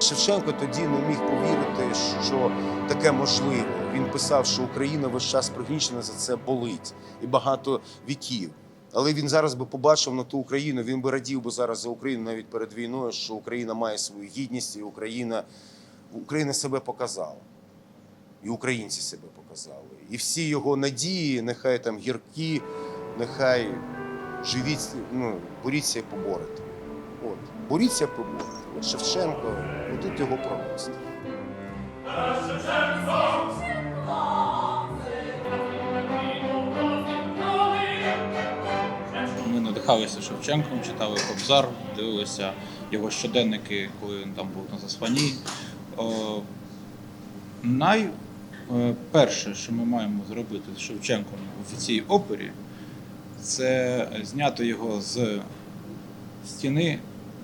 Шевченко тоді не міг повірити, що таке можливо. Він писав, що Україна весь час пригнічена за це болить і багато віків. Але він зараз би побачив на ту Україну, він би радів би зараз за Україну навіть перед війною, що Україна має свою гідність, і Україна, Україна себе показала. І українці себе показали. І всі його надії, нехай там гіркі, нехай живіть, ну, боріться і поборете. От, боріться. От Шевченко, тут його пророцтво. Ми надихалися Шевченком, читали Кобзар, дивилися його щоденники, коли він там був на засланні. Найперше, що ми маємо зробити з Шевченком в цій опері, це зняти його з стіни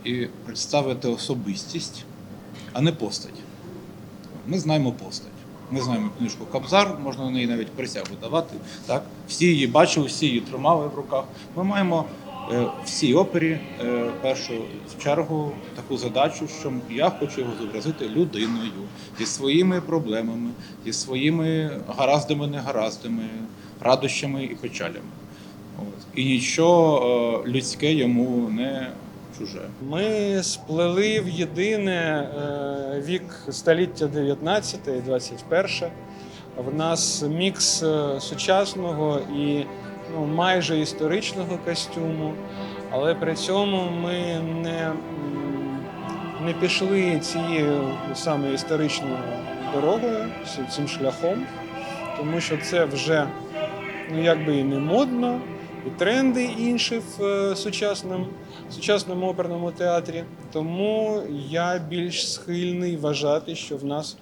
і представити особистість, а не постать. Ми знаємо постать. Ми знаємо книжку Кобзар, можна на неї навіть присягу давати. Так? Всі її бачили, всі її тримали в руках. Ми маємо е, в цій опері е, першу чергу таку задачу, що я хочу його зобразити людиною зі своїми проблемами, зі своїми гараздами, негараздами, радощами і печалями. От. І нічого е, людське йому не чуже. Ми сплели в єдине е, вік століття 19 і 21. В нас мікс е, сучасного і ну, майже історичного костюму, але при цьому ми не, не пішли цією саме історичною дорогою, цим шляхом, тому що це вже ну, якби і не модно, і тренди інші в е, сучасному, сучасному оперному театрі. Тому я більш схильний вважати, що в нас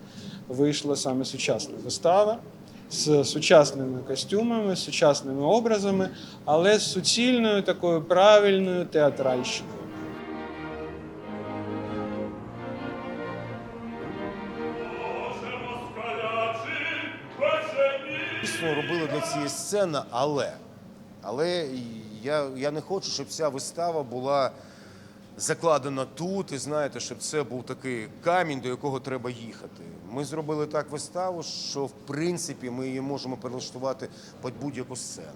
вийшла саме сучасна вистава з сучасними костюмами, з сучасними образами, але з суцільною такою правильною театральщиною. Робили для цієї сцени, але, але я, я не хочу, щоб ця вистава була закладена тут, і знаєте, щоб це був такий камінь, до якого треба їхати. Ми зробили так виставу, що в принципі ми її можемо перелаштувати під будь-яку сцену.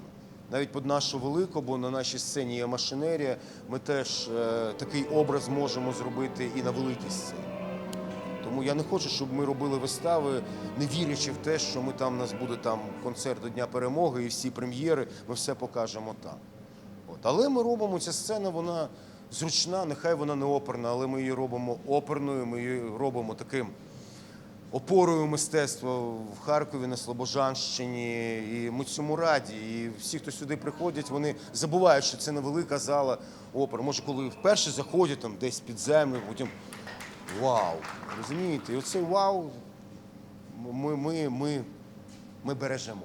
Навіть під нашу велику, бо на нашій сцені є машинерія, ми теж е, такий образ можемо зробити і на великій сцені. Тому я не хочу, щоб ми робили вистави, не вірячи в те, що ми там у нас буде там концерт до Дня перемоги і всі прем'єри, ми все покажемо там. От. Але ми робимо ця сцена, вона зручна, нехай вона не оперна, але ми її робимо оперною, ми її робимо таким опорою мистецтва в Харкові, на Слобожанщині. І ми цьому раді. І всі, хто сюди приходять, вони забувають, що це невелика зала опер. Може, коли вперше заходять там десь під землю, потім вау. Розумієте? І оцей вау ми, ми, ми, ми бережемо.